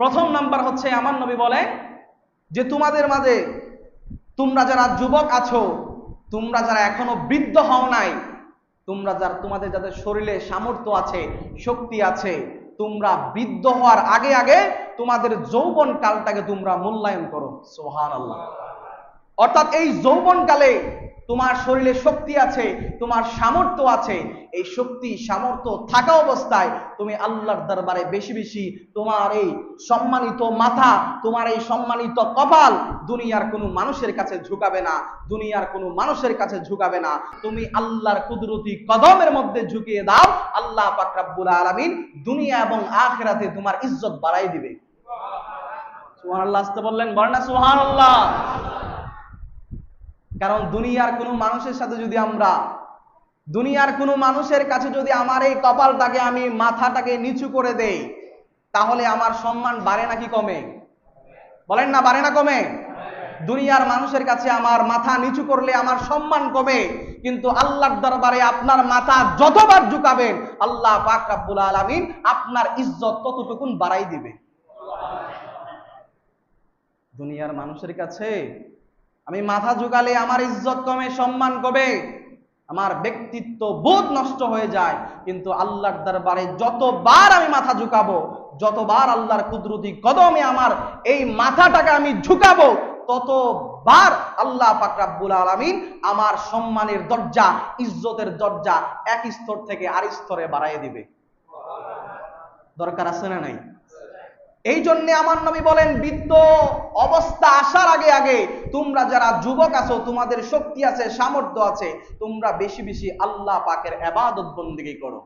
প্রথম নাম্বার হচ্ছে, আমার নবী বলে যে, তোমাদের মাঝে তোমরা যারা যুবক আছো, তোমরা যারা এখনও বৃদ্ধ হও নাই, তোমরা যার, তোমাদের যাদের শরীরে সামর্থ্য আছে, শক্তি আছে, তোমরা বৃদ্ধ হওয়ার আগে আগে তোমাদের যৌবন কালটাকে তোমরা মূল্যায়ন করো। সোহান আল্লাহ অর্থাৎ এই যৌবন কালে তোমার শরীরে শক্তি আছে, তোমার সামর্থ্য আছে, এই শক্তি, সামর্থ্য থাকা অবস্থায় তুমি আল্লাহর দরবারে বেশি বেশি তোমার এই সম্মানিত মাথা, তোমার এই সম্মানিত কপাল দুনিয়ার কোনো মানুষের কাছে ঝুঁকাবে না, দুনিয়ার কোনো মানুষের কাছে ঝুঁকাবে না। তুমি আল্লাহর কুদরতি কদমের মধ্যে ঝুঁকিয়ে দাও, আল্লাহ পাক রাব্বুল আলামিন দুনিয়া এবং আখিরাতে তোমার ইজ্জত বাড়াই দিবে। সুবহানাল্লাহ, আসতে বললেন, বলেন না সুবহানাল্লাহ। কারণ দুনিয়ার কোনো মানুষের সাথে যদি আমরা, দুনিয়ার কোনো মানুষের কাছে যদি আমার এই কপালটাকে আমি, মাথাটাকে নিচু করে দেই, তাহলে আমার সম্মান বাড়ে নাকি কমে? বলেন না, বাড়ে না কমে? দুনিয়ার মানুষের কাছে আমার মাথা নিচু করলে আমার সম্মান কমে, কিন্তু আল্লাহর দরবারে আপনার মাথা যতবার ঝুঁকাবেন, আল্লাহ পাক রাব্বুল আলামিন আপনার ইজ্জত ততটুকুন বাড়াই দিবে। দুনিয়ার মানুষের কাছে আমি মাথা ঝুঁকালে আমার ইজ্জত কমে, সম্মান কমে, আমার ব্যক্তিত্ব বোধ নষ্ট হয়ে যায়। কিন্তু আল্লাহর দরবারে যতবার আমি মাথা ঝুঁকাবো, যতবার আল্লাহর কুদরতি কদমে আমার এই মাথাটাকে আমি ঝুঁকাবো, ততবার আল্লাহ পাক রাব্বুল আলামিন আমার সম্মানের দরজা, ইজ্জতের দরজা এক স্তর থেকে আর স্তরে বাড়াইয়ে দিবে। দরকার আছে না নাই? এই জন্যে আমার নবী বলেন, বৃদ্ধ অবস্থা আসার আগে আগে তোমরা যারা যুবক আছো, তোমাদের শক্তি আছে, সামর্থ্য আছে, তোমরা বেশি বেশি আল্লাহ পাকের আবাদত বন্দিগি করো।